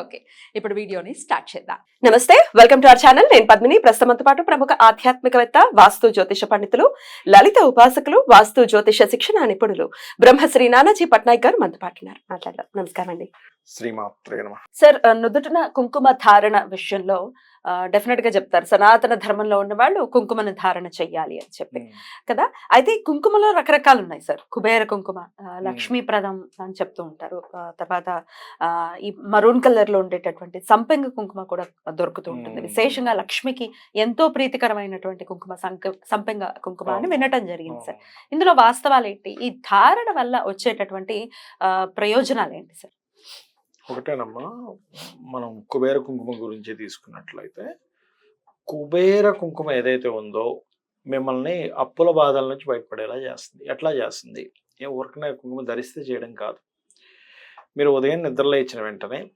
Okay ఇప్పుడు వీడియోని start చేద్దాం. నమస్తే వెల్కమ్ టు అవర్ ఛానల్. నేను పద్మిని. ప్రస్తుతంతో పాటు ప్రముఖ ఆధ్యాత్మికవేత్త వాస్తు జ్యోతిష పండితులు లలిత ఉపాసకులు వాస్తు జ్యోతిష శిక్షణ నిపుణులు బ్రహ్మశ్రీ నానాజీ పట్నాయక్ గారు మనతో పాటు ఉన్నారు. మాట్లాడదాం. నమస్కారం అండి. శ్రీమాత్రే నమ. సార్ నుదుటిన కుంకుమ ధారణ విషయంలో డెఫినెట్గా చెప్తారు. సనాతన ధర్మంలో ఉన్న వాళ్ళు కుంకుమను ధారణ చెయ్యాలి అని చెప్పి. కదా? అయితే కుంకుమలో రకరకాలు ఉన్నాయి సార్. కుబేర కుంకుమ లక్ష్మీప్రదం అని చెప్తూ ఉంటారు. తర్వాత ఈ మరూన్ కలర్లో ఉండేటటువంటి సంపెంగ కుంకుమ కూడా దొరుకుతూ ఉంటుంది. విశేషంగా లక్ష్మికి ఎంతో ప్రీతికరమైనటువంటి కుంకుమ సంపెంగ కుంకుమ అని వినటం జరిగింది సార్. ఇందులో వాస్తవాలు ఏంటి ఈ ధారణ వల్ల వచ్చేటటువంటి ప్రయోజనాలు ఏంటి సార్? ఒకటేనమ్మా మనం కుబేర కుంకుమ గురించి తీసుకున్నట్లయితే కుబేర కుంకుమ ఏదైతే ఉందో మిమ్మల్ని అప్పుల బాధల నుంచి బయటపడేలా చేస్తుంది. ఎట్లా చేస్తుంది? ఏ ఊరికనే కుంకుమ ధరిస్తే చేయడం కాదు. మీరు ఉదయం నిద్రలో ఇచ్చిన వెంటనే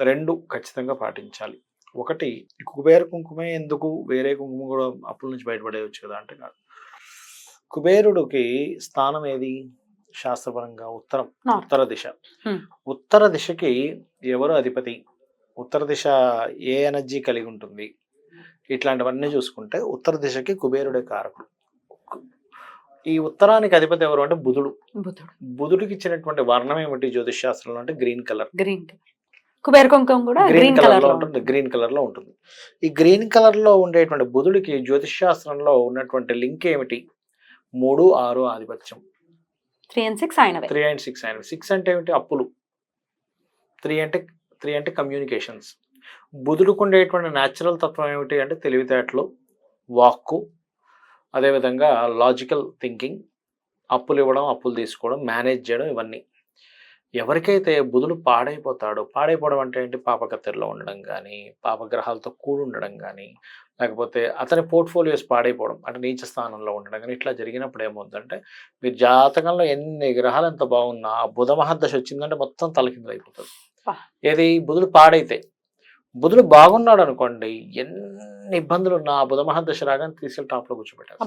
రెండు ఖచ్చితంగా పాటించాలి. ఒకటి కుబేర కుంకుమే ఎందుకు వేరే కుంకుమ కూడా అప్పుల నుంచి బయటపడేయచ్చు కదా అంటే కాదు. కుబేరుడికి స్థానం ఏది? శాస్త్రపరంగా ఉత్తరం. ఉత్తర దిశ. ఉత్తర దిశకి ఎవరు అధిపతి? ఉత్తర దిశ ఏ ఎనర్జీ కలిగి ఉంటుంది? ఇట్లాంటివన్నీ చూసుకుంటే ఉత్తర దిశకి కుబేరుడే కారకుడు. ఈ ఉత్తరానికి అధిపతి ఎవరు అంటే బుధుడు. బుధుడు. బుధుడికి ఇచ్చినటువంటి వర్ణం ఏమిటి జ్యోతిష్ శాస్త్రంలో అంటే గ్రీన్ కలర్. గ్రీన్ కుబేర కుంకుమ కూడా గ్రీన్ కలర్లో ఉంటుంది గ్రీన్ కలర్లో ఉంటుంది. ఈ గ్రీన్ కలర్లో ఉండేటువంటి బుధుడికి జ్యోతిష్ శాస్త్రంలో ఉన్నటువంటి లింక్ ఏమిటి? మూడు ఆరు ఆధిపత్యం. త్రీ అండ్ సిక్స్ ఆయన త్రీ అండ్ సిక్స్ ఆయన సిక్స్ అంటే ఏమిటి? అప్పులు. త్రీ అంటే త్రీ అంటే కమ్యూనికేషన్స్. బుధుడికి ఉండేటువంటి న్యాచురల్ తత్వం ఏమిటి అంటే తెలివితేటలు వాక్కు అదేవిధంగా లాజికల్ థింకింగ్ అప్పులు ఇవ్వడం అప్పులు తీసుకోవడం మేనేజ్ చేయడం ఇవన్నీ. ఎవరికైతే బుధుడు పాడైపోతాడో పాడైపోవడం అంటే ఏంటి? పాపకత్తెరలో ఉండడం కానీ పాపగ్రహాలతో కూడి ఉండడం కానీ లేకపోతే అతని పోర్ట్ఫోలియోస్ పాడైపోవడం అంటే నీచ స్థానంలో ఉండడం కానీ ఇట్లా జరిగినప్పుడు ఏమవుతుందంటే మీరు జాతకంలో ఎన్ని గ్రహాలు ఎంత బాగున్నా ఆ బుధ మహర్దశ వచ్చిందంటే మొత్తం తలకిందులు అయిపోతుంది. వా. ఏది? బుధుడు పాడైతే. బుధుడు బాగున్నాడు అనుకోండి ఎన్ని ఇబ్బందులు ఉన్నా ఆ బుధ మహర్దశ రాగానే తీసుకెళ్ళి టాప్లో కూర్చోబెట్టారు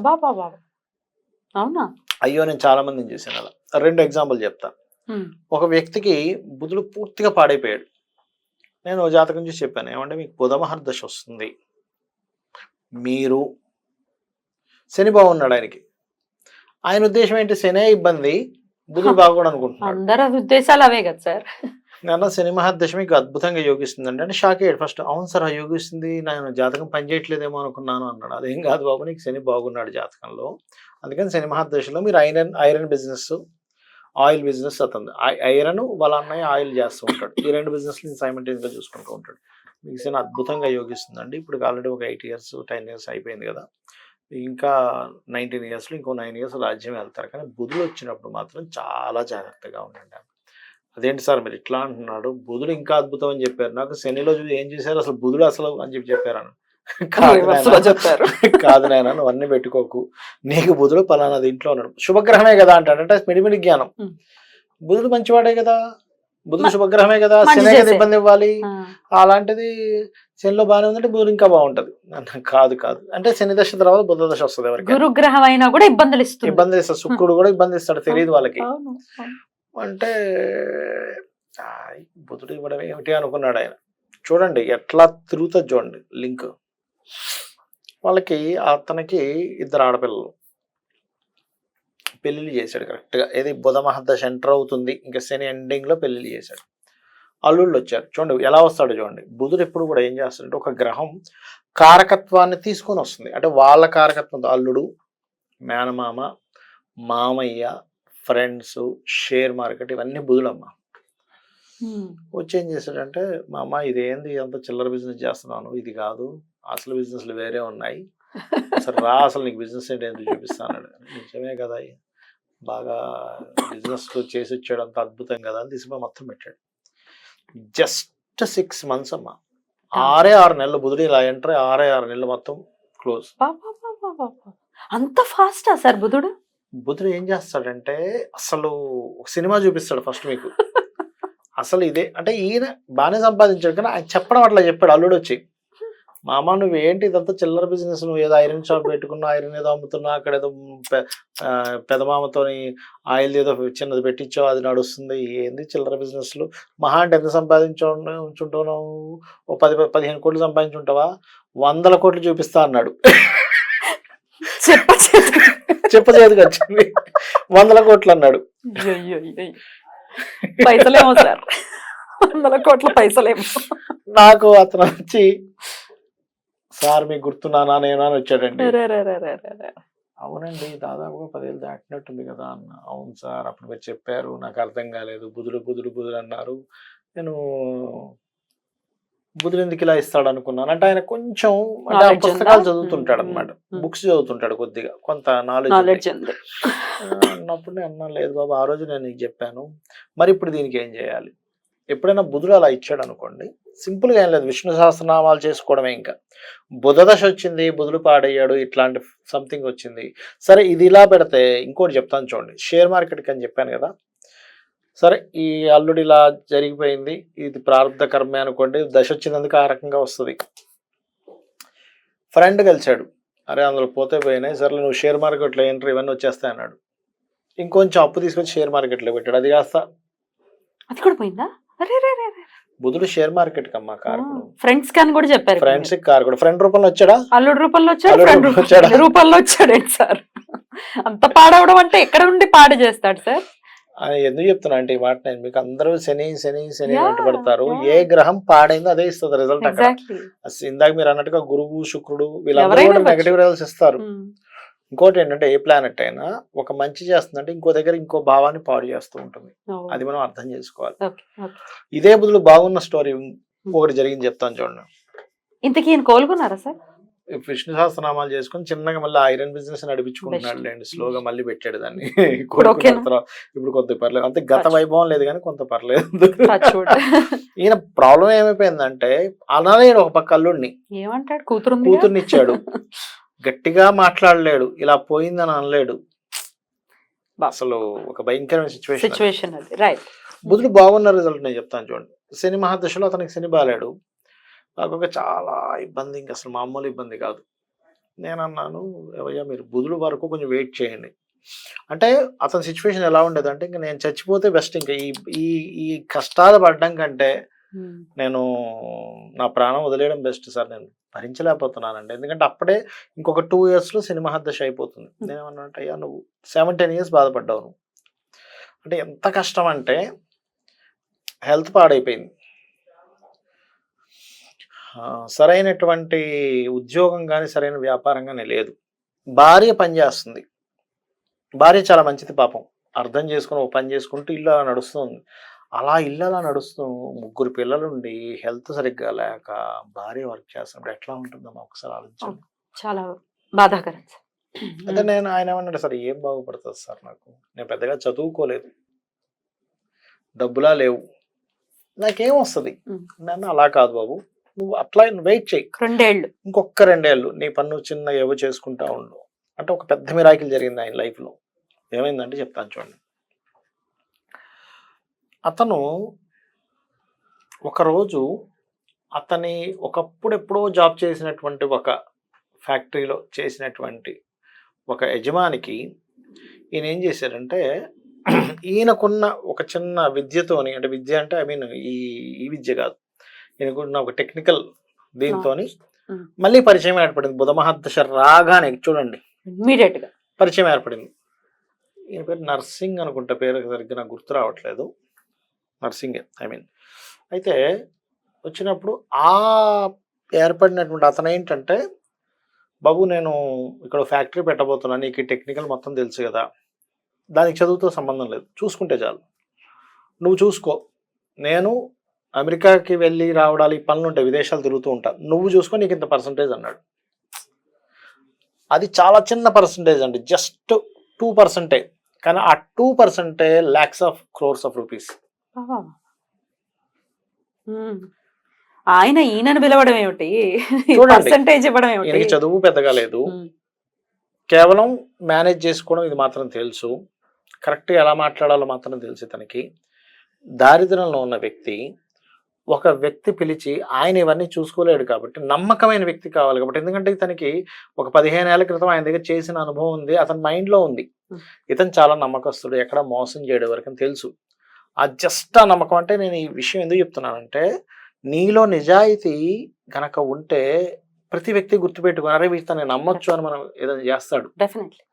అవునా? అయ్యో! నేను చాలా మందిని చూసాను అలా. రెండు ఎగ్జాంపుల్ చెప్తా. ఉమ్, ఒక వ్యక్తికి బుధుడు పూర్తిగా పాడైపోయాడు. నేను ఓ జాతకం చూసి చెప్పాను ఏమంటే మీకు బుధ మహర్దశ వస్తుంది. మీరు శని బాగున్నాడు ఆయనకి. ఆయన ఉద్దేశం ఏంటి? శనే ఇబ్బంది బుధుడు బాగోడు అనుకుంటున్నాడు. అందరి ఉద్దేశాలు అవే కదా సార్. నేను శని మహర్దశ మీకు అద్భుతంగా యోగిస్తుంది అంటే షాక్ అయ్యాడు ఫస్ట్ అవును సార్ యోగిస్తుంది నేను జాతకం పనిచేయట్లేదేమో అనుకున్నాను అన్నాడు. అదేం కాదు బాబు నీకు శని బాగున్నాడు జాతకంలో. అందుకని శని మహర్దశలో మీరు iron iron business oil business అతను ఐరన్ వాళ్ళ అన్నయ్య ఆయిల్ చేస్తూ ఉంటాడు. ఈ రెండు బిజినెస్లు సైమెంటైన్గా చూసుకుంటూ ఉంటాడు. మీకు అద్భుతంగా యోగిస్తుందండి. ఇప్పుడు ఆల్రెడీ ఒక ఎయిట్ ఇయర్స్ టెన్ ఇయర్స్ అయిపోయింది కదా. ఇంకా నైన్టీన్ ఇయర్స్లో ఇంకో నైన్ ఇయర్స్ రాజ్యం వెళ్తారు. కానీ బుధుడు వచ్చినప్పుడు మాత్రం చాలా జాగ్రత్తగా ఉండండి అదేంటి సార్ మీరు ఇట్లా అంటున్నాడు బుధుడు ఇంకా అద్భుతం అని చెప్పారు. నాకు శనిలో ఏం చేశారు? అసలు బుధుడు అసలు అని చెప్పి చెప్పారు కాదు నాయనా. చెప్పారు. కాదు నాయన నువ్వు అన్ని పెట్టుకోకు. నీకు బుధుడు పలానా దీంట్లో ఉన్నాడు. శుభగ్రహమే కదా అంటాడు. అంటే మిడిమిడి జ్ఞానం. బుధుడు మంచివాడే కదా? బుధుడు శుభగ్రహమే కదా? శనే కదా. ఇబ్బంది ఇవ్వాలి. అలాంటిది శనిలో బాగానే ఉందంటే బుధుడు ఇంకా బాగుంటది. కాదు కాదు. అంటే శని దశ తర్వాత బుధ దశ వస్తుంది ఎవరికి గురుగ్రహం అయినా కూడా ఇబ్బందులు ఇస్తుంది. ఇబ్బంది ఇస్తాడు శుక్రుడు కూడా ఇబ్బంది ఇస్తాడు తెలియదు వాళ్ళకి. అంటే బుధుడు ఇవ్వడం ఏమిటి అనుకున్నాడు ఆయన. చూడండి ఎట్లా తిరుగుతుంది చూడండి లింక్. వాళ్ళకి అతనికి ఇద్దరు ఆడపిల్లలు. పెళ్ళిళ్ళు చేశాడు కరెక్ట్గా. ఏది బుధ మహర్దశ ఎంటర్ అవుతుంది. ఇంకా శని ఎండింగ్లో పెళ్ళిళ్ళు చేశాడు. అల్లుళ్ళు వచ్చారు. చూడండి ఎలా వస్తాడు చూడండి. బుధుడు ఎప్పుడు కూడా ఏం చేస్తాడంటే ఒక గ్రహం కారకత్వాన్ని తీసుకొని వస్తుంది. అంటే వాళ్ళ కారకత్వంతో అల్లుడు మేనమామ మామయ్య ఫ్రెండ్స్ షేర్ మార్కెట్ ఇవన్నీ బుధులమ్మ. వచ్చి ఏం చేశాడంటే మా అమ్మ ఇదేంది? అంత చిల్లర బిజినెస్ చేస్తున్నాను. ఇది కాదు. అసలు బిజినెస్లు వేరే ఉన్నాయి. అసలు రా అసలు నీకు బిజినెస్ ఏంటి ఎందుకు చూపిస్తాను. నిజమే కదా బాగా బిజినెస్ చేసి వచ్చాడు అంత అద్భుతం కదా అని తీసుకుని మొత్తం పెట్టాడు. జస్ట్ సిక్స్ మంత్స్ అమ్మ. ఆరే ఆరు నెలలు బుధుడు ఇలా ఎంటర్ ఆరే ఆరు నెలలు మొత్తం క్లోజ్. అంత ఫాస్టా సార్ బుధుడు? బుధుడు ఏం చేస్తాడంటే అసలు ఒక సినిమా చూపిస్తాడు ఫస్ట్ మీకు. అసలు ఇదే అంటే ఈయన బాగానే సంపాదించాడు కానీ ఆయన చెప్పడం అట్లా చెప్పాడు. అల్లుడు వచ్చి మామ నువ్వు ఏంటి ఇదంతా చిల్లర బిజినెస్ నువ్వు ఏదో ఐరన్ షాప్ పెట్టుకున్నావు ఐరన్ ఏదో అమ్ముతున్నావు అక్కడ ఏదో పెదమామతోని ఆయిల్ ఏదో చిన్నది పెట్టించావు అది నడుస్తుంది. ఏంది చిల్లర బిజినెస్లు మహా అంటే ఎంత సంపాదించు ఉంచుంటున్నావు? ఓ పది పదిహేను కోట్లు సంపాదించుంటావా? వందల కోట్లు చూపిస్తా అన్నాడు. చెప్ప చెప్ప. చేతికి వచ్చింది. వందల కోట్లు అన్నాడు. పైసలేమో సార్. వందల కోట్ల పైసలేమో. నాకు అతను వచ్చి సార్ మీకు గుర్తున్నానా నేనా అని వచ్చాడండి. అవునండి దాదాపుగా పదేళ్ళు దాటినట్టుంది కదా అన్న. అవును సార్ అప్పుడు మీరు చెప్పారు నాకు అర్థం కాలేదు. బుధుడు బుధుడు బుధుడు అన్నారు. నేను బుధుడు ఎందుకు ఇలా ఇస్తాడు అనుకున్నాను? అంటే ఆయన కొంచెం అంటే పుస్తకాలు? చదువుతుంటాడు అనమాట. బుక్స్ చదువుతుంటాడు కొద్దిగా కొంత నాలెడ్జ్ అన్నప్పుడు నేను అన్నా లేదు బాబు ఆ రోజు నేను నీకు చెప్పాను. మరి ఇప్పుడు దీనికి ఏం చేయాలి? ఎప్పుడైనా బుధుడు అలా ఇచ్చాడు అనుకోండి సింపుల్గా ఏం లేదు. విష్ణు సహస్రనామాలు చేసుకోవడమే ఇంకా. బుధ దశ వచ్చింది బుధుడు పాడయ్యాడు ఇట్లాంటి సంథింగ్ వచ్చింది. సరే ఇది ఇలా పెడితే ఇంకోటి చెప్తాను చూడండి. షేర్ మార్కెట్కి అని చెప్పాను కదా. సరే ఈ అల్లుడు ఇలా జరిగిపోయింది. ఇది ప్రారంభ కర్మే అనుకోండి. దశ వచ్చినందుకు ఆ రకంగా వస్తుంది. ఫ్రెండ్ కలిశాడు. అరే అందులో పోతే పోయినాయి. సరే నువ్వు షేర్ మార్కెట్లో ఏంటో ఇవన్నీ వచ్చేస్తాయి అన్నాడు. ఇంకొంచెం అప్పు తీసుకొచ్చి షేర్ మార్కెట్లో పెట్టాడు. అది కాస్త అది కూడా పోయిందా? బుధుడు షేర్ మార్కెట్ కమ్మా కారకుడు ఫ్రెండ్స్కి అని కూడా చెప్పారు ఫ్రెండ్స్ కారకుడు ఫ్రెండ్ రూపంలో వచ్చాడా? అల్లుడు రూపంలో వచ్చాడు ఫ్రెండ్ రూపంలో వచ్చాడా? రూపంలో సార్? అంత పాడవడం అంటే ఎక్కడ ఉండి పాడు చేస్తాడు సార్? ఎందుకు చెప్తున్నా అంటే ఈ మాట నేను మీకు అందరూ శని శని శని పడతారు. ఏ గ్రహం పాడైందో అదే ఇస్తుంది రిజల్ట్ అక్కడ. ఇందాక మీరు అన్నట్టుగా గురువు శుక్రుడు వీళ్ళందరూ కూడా. నెగటివ్ రిజల్ట్స్ ఇస్తారు. ఇంకోటి ఏంటంటే ఏ ప్లానెట్ అయినా ఒక మంచి చేస్తుందంటే ఇంకో దగ్గర ఇంకో భావాన్ని పాడు చేస్తూ ఉంటుంది. అది మనం అర్థం చేసుకోవాలి. ఇదే బదులు బాగున్న స్టోరీ ఒకటి జరిగింది చెప్తాను చూడండి. ఇంతకీ ఈయన కోలుకున్నారా సార్? విష్ణు సహస్రనామాలు చేసుకుని చిన్నగా మళ్ళీ ఐరన్ బిజినెస్ నడిపించుకుంటున్నాడు. లేండి స్లోగా మళ్ళీ పెట్టాడు దాన్ని. ఇప్పుడు కొద్దిగా పర్లేదు. అంతే గత. వైభవం లేదు కానీ కొంత పర్లేదు. ఈయన ప్రాబ్లం ఏమైపోయిందంటే అలానే ఒక పక్క అల్లుడిని. ఏమంటాడు? కూతురు కూతుర్నిచ్చాడు. గట్టిగా మాట్లాడలేడు ఇలా పోయిందని అనలేడు. అసలు ఒక భయంకరమైన సిచ్యువేషన్ సిచ్యువేషన్ అది రైట్ బుధుడు బాగున్న రిజల్ట్ నేను చెప్తాను చూడండి. శని మహాదశలో అతనికి శని బాగాలేడు నాకు ఒక చాలా ఇబ్బంది ఇంకా అసలు మామూలు ఇబ్బంది కాదు. నేను అన్నాను "ఏవయ్యా మీరు బుధుడు వరకు కొంచెం వెయిట్ చేయండి. అంటే అతని సిచ్యువేషన్ ఎలా ఉండేది అంటే ఇంకా నేను చచ్చిపోతే బెస్ట్ ఇంకా ఈ ఈ కష్టాలు పడడం కంటే నేను నా ప్రాణం వదిలేయడం బెస్ట్ సార్. నేను భరించలేకపోతున్నానండి. ఎందుకంటే అప్పుడే ఇంకొక టూ ఇయర్స్లో సినిమా దశ అయిపోతుంది. నేను ఏమన్నా అయ్యా నువ్వు సెవెన్ టెన్ ఇయర్స్ బాధపడ్డావు నువ్వు. అంటే ఎంత కష్టం అంటే హెల్త్ పాడైపోయింది. సరైనటువంటి ఉద్యోగం కానీ సరైన వ్యాపారం కానీ లేదు. భార్య పని చేస్తుంది. భార్య చాలా మంచిది పాపం. అర్థం చేసుకుని ఒక పని చేసుకుంటూ ఇల్లు అలా నడుస్తుంది. అలా ఇల్లు అలా నడుస్తూ ముగ్గురు పిల్లలుండి హెల్త్ సరిగ్గా లేక భార్య వర్క్ చేస్తున్నప్పుడు ఎట్లా ఉంటుందమ్మా? ఒకసారి ఆలోచించండి. చాలా బాధాకరం సార్. అంటే నేను ఆయన ఏమన్నాడు సార్ ఏం బాగుపడుతుంది సార్ నాకు? నేను పెద్దగా చదువుకోలేదు. డబ్బులా లేవు. నాకేం వస్తుంది. నన్ను అలా కాదు బాబు. నువ్వు అట్లా వెయిట్ చేయి రెండేళ్ళు ఇంకొక రెండేళ్ళు నీ పన్ను చిన్న ఏవో చేసుకుంటా ఉండు. అంటే ఒక పెద్ద మిరాకిల్ జరిగింది ఆయన లైఫ్లో. ఏమైందంటే చెప్తాను చూడండి. అతను ఒకరోజు అతని ఒకప్పుడు ఎప్పుడో జాబ్ చేసినటువంటి ఒక ఫ్యాక్టరీలో చేసినటువంటి ఒక యజమానికి ఈయన ఏం చేశారంటే ఈయనకున్న ఒక చిన్న విద్యతోని అంటే విద్య అంటే ఐ మీన్ ఈ ఈ విద్య కాదు. ఈయనకున్న ఒక టెక్నికల్ దీంతోని Mm. మళ్ళీ పరిచయం ఏర్పడింది. బుధ మహాదశ రాగానే చూడండి. ఇమీడియట్గా. పరిచయం ఏర్పడింది. ఈయన పేరు నర్సింగ్ అనుకుంటా పేరు సరిగ్గా నాకు గుర్తు రావట్లేదు. Nursing I mean. అయితే వచ్చినప్పుడు ఆ ఏర్పడినటువంటి అతను ఏంటంటే బాబు నేను ఇక్కడ ఫ్యాక్టరీ పెట్టబోతున్నాను నీకు టెక్నికల్ మొత్తం తెలుసు కదా దానికి చదువుతో సంబంధం లేదు చూసుకుంటే చాలు. నువ్వు చూసుకో నేను అమెరికాకి వెళ్ళి రావడాలు ఈ పనులు ఉంటాయి విదేశాలు తిరుగుతూ ఉంటా నువ్వు చూసుకో నీకు ఇంత పర్సంటేజ్ అన్నాడు. అది చాలా చిన్న పర్సంటేజ్ అండి జస్ట్ టూ పర్సెంటే కానీ ఆ టూ పర్సెంటే lakhs of crores of rupees. ఆయన ఈయనను పిలవడం ఏమిటి? చూడండి. పర్సంటేజ్ ఇవ్వడం ఈయనకి చదువు పెద్దగా లేదు. కేవలం మేనేజ్ చేసుకోవడం ఇది మాత్రం తెలుసు. కరెక్ట్గా ఎలా మాట్లాడాలో మాత్రం తెలుసు తనకి. దారిద్ర్యంలో ఉన్న వ్యక్తి ఒక వ్యక్తి పిలిచి ఆయన ఇవన్నీ చూసుకోలేడు కాబట్టి నమ్మకమైన వ్యక్తి కావాలి కాబట్టి ఎందుకంటే ఇతనికి ఒక పదిహేను ఏళ్ళ క్రితం ఆయన దగ్గర చేసిన అనుభవం ఉంది అతని mind లో ఉంది. ఇతను చాలా నమ్మకస్తుడు ఎక్కడ మోసం చేయడం వరకు తెలుసు. ఆ జస్ట్ ఆ నమ్మకం అంటే నేను ఈ విషయం ఎందుకు చెప్తున్నానంటే నీలో నిజాయితీ గనక ఉంటే ప్రతి వ్యక్తి గుర్తుపెట్టుకుని అరే ఇతను నమ్మొచ్చు అని మనం ఏదైనా చేస్తాడు. డెఫినెట్లీ.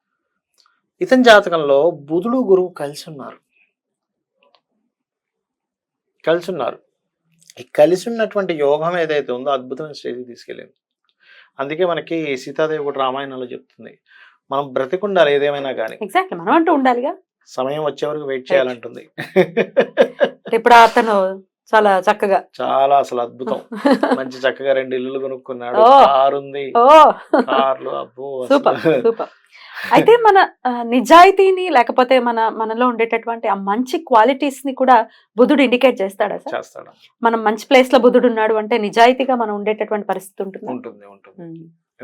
ఇతని జాతకంలో బుధుడు గురువు కలిసి ఉన్నారు కలిసి ఉన్నారు ఈ కలిసి ఉన్నటువంటి యోగం ఏదైతే ఉందో అద్భుతమైన స్టేజ్కి తీసుకెళ్ళింది. అందుకే మనకి సీతాదేవి కూడా రామాయణంలో చెప్తుంది. మనం బ్రతికుండాలి ఏదేమైనా కానీ ఎగ్జాక్ట్లీ మనం అంటూ ఉండాలిగా. సమయం వచ్చే వరకు వెయిట్ చేయాలంటుంది. ఇప్పుడు అతను చాలా చక్కగా. చాలా అసలు అద్భుతం. మంచి చక్కగా రెండు ఇల్లులు కొనుక్కున్నాడు. కారు ఉంది. కార్లు అబ్బో! Super super. అయితే మన నిజాయితీని లేకపోతే మన మనలో ఉండేటటువంటి ఆ మంచి క్వాలిటీస్ని కూడా బుధుడు ఇండికేట్ చేస్తాడా చేస్తాడు? మనం మంచి ప్లేస్లో బుధుడు ఉన్నాడు అంటే నిజాయితీగా మనం ఉండేటటువంటి పరిస్థితి ఉంటుంది? ఉంటుంది ఉంటుంది.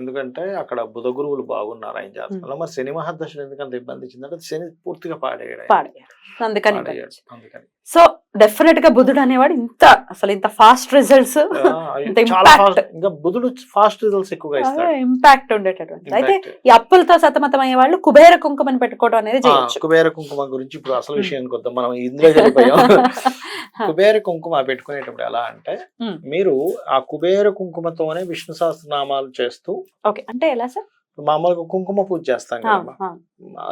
ఎందుకంటే అక్కడ బుధ గురువులు బాగున్నారు ఆయన జాతకంలో. మరి శని మహాదశలు ఎందుకంత ఇబ్బంది ఇచ్చిందంటే శని పూర్తిగా పాడేయడం పాడేయడు అందుకని. సో డెఫినెట్గా బుధుడు అనేవాడు ఇంత అసలు ఇంత ఫాస్ట్ రిజల్ట్స్ ఇంకా బుధుడు ఫాస్ట్ రిజల్ట్స్ ఎక్కువగా ఇస్తాడు. ఇంపాక్ట్ ఉండేటటువంటి అయితే. ఈ అప్పులతో సతమతం అయ్యే వాళ్ళు కుబేర కుంకుమని పెట్టుకోవడం అనేది చేయొచ్చు. కుబేర కుంకుమ గురించి ఇప్పుడు అసలు. విషయానికి వద్దాం మనం ఇందులో వెళ్ళిపోయాం. కుబేర కుంకుమ పెట్టుకునేటప్పుడు ఎలా అంటే. మీరు ఆ కుబేర కుంకుమతోనే విష్ణు సహస్రనామాలు చేస్తూ ఓకే అంటే ఎలా సార్? మామూలుగా కుంకుమ పూజ చేస్తాం కదా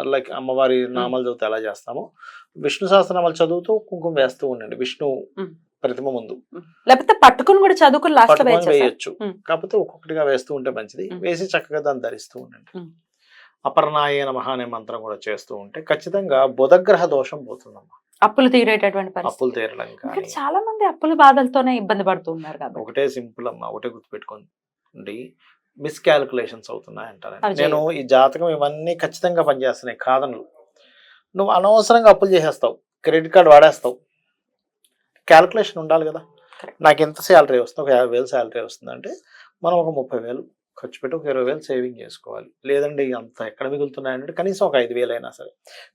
లైక్ అమ్మవారి. నామాలు చదివితే ఎలా చేస్తామో. విష్ణు సహస్రనామాలు చదువుతూ కుంకుమ వేస్తూ ఉండండి. విష్ణు. ప్రతిమ ముందు. లేకపోతే పట్టుకుని కూడా చదువుకుని లాస్ట్ వేయచ్చు. కాకపోతే ఒక్కొక్కటిగా వేస్తూ ఉంటే మంచిది. వేసి చక్కగా దాన్ని ధరిస్తూ ఉండండి. అపర్ణాయ నమః అనే మంత్రం కూడా చేస్తూ ఉంటే ఖచ్చితంగా బుధగ్రహ దోషం పోతుందమ్మా. అప్పులు తీరేటటువంటి అప్పులు తీరడం చాలా మంది అప్పుల బాధలతోనే ఇబ్బంది పడుతూ ఉన్నారు కాబట్టి. ఒకటే సింపుల్ అమ్మా. ఒకటే గుర్తుపెట్టుకోండి. మిస్కాల్కులేషన్స్ అవుతున్నాయి అంటారు నేను ఈ జాతకం ఇవన్నీ ఖచ్చితంగా పనిచేస్తున్నాయి కాదను నువ్వు అనవసరంగా అప్పులు చేసేస్తావు క్రెడిట్ కార్డు వాడేస్తావు. క్యాల్కులేషన్ ఉండాలి కదా. నాకు ఎంత శాలరీ వస్తుంది? ఒక యాభై వేలు శాలరీ వస్తుంది అంటే మనం ఒక ముప్పై వేలు ఖర్చు పెట్టి ఒక ఇరవై వేలు సేవింగ్ చేసుకోవాలి. లేదండి అంత ఎక్కడ మిగులుతున్నాయంటే కనీసం ఒక ఐదు వేలు అయినా సరే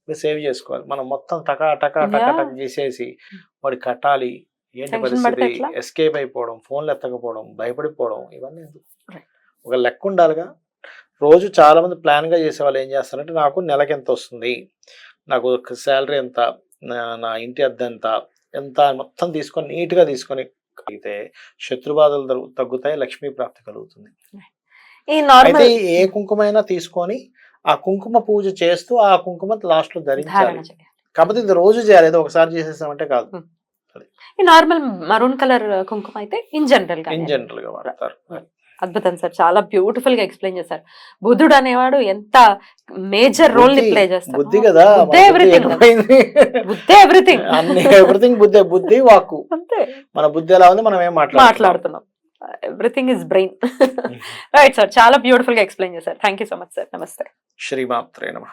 మీరు సేవ్ చేసుకోవాలి. మనం మొత్తం టకా టకా టకా. టకా చేసేసి వాడి కట్టాలి. ఏంటి పరిస్థితి? ఎస్కేప్ అయిపోవడం ఫోన్లు ఎత్తకపోవడం భయపడిపోవడం ఇవన్నీ ఎందుకు. ఒక లెక్క ఉండాలిగా. రోజు చాలా మంది ప్లాన్గా చేసే వాళ్ళు ఏం చేస్తారంటే నాకు నెలకి ఎంత వస్తుంది? నాకు శాలరీ ఎంత? నా- ఇంటి అద్దె ఎంత? ఎంత? మొత్తం తీసుకొని నీట్గా తీసుకొని అయితే శత్రుబాధలు తగ్గు- తగ్గుతాయి లక్ష్మీ ప్రాప్తి కలుగుతుంది. ఈ అయితే నార్మల్ ఏ కుంకుమైనా తీసుకొని ఆ కుంకుమ పూజ చేస్తూ ఆ కుంకుమ లాస్ట్లో ధరించాలి కాకపోతే ఇది రోజు చేయాలి ఏదో ఒకసారి చేసేసామంటే కాదు. ఈ నార్మల్ మరూన్ కలర్ కుంకుమ అయితే ఇన్ జనరల్గా ఇన్ జనరల్గా వాడతారు. అద్భుతం సార్. చాలా బ్యూటిఫుల్గా ఎక్స్ప్లెయిన్ చేశారు. బుద్ధుడు అనేవాడు ఎంత మేజర్ రోల్ని ప్లే చేస్తాడు. బుద్ధి కదా బుద్ధే. బుద్ధే ఎవ్రీథింగ్. ఎవ్రీథింగ్ బుద్ధి బుద్ధి వాక్కు. అంతే. మన బుద్ధి ఎలా ఉంది మనం ఏం మాట్లాడుతున్నాం? Everything is brain. Right sir చాలా బ్యూటిఫుల్గా ఎక్స్ప్లెయిన్ చేశారు. Thank you so much sir. నమస్తే. శ్రీమాత్రే నమ.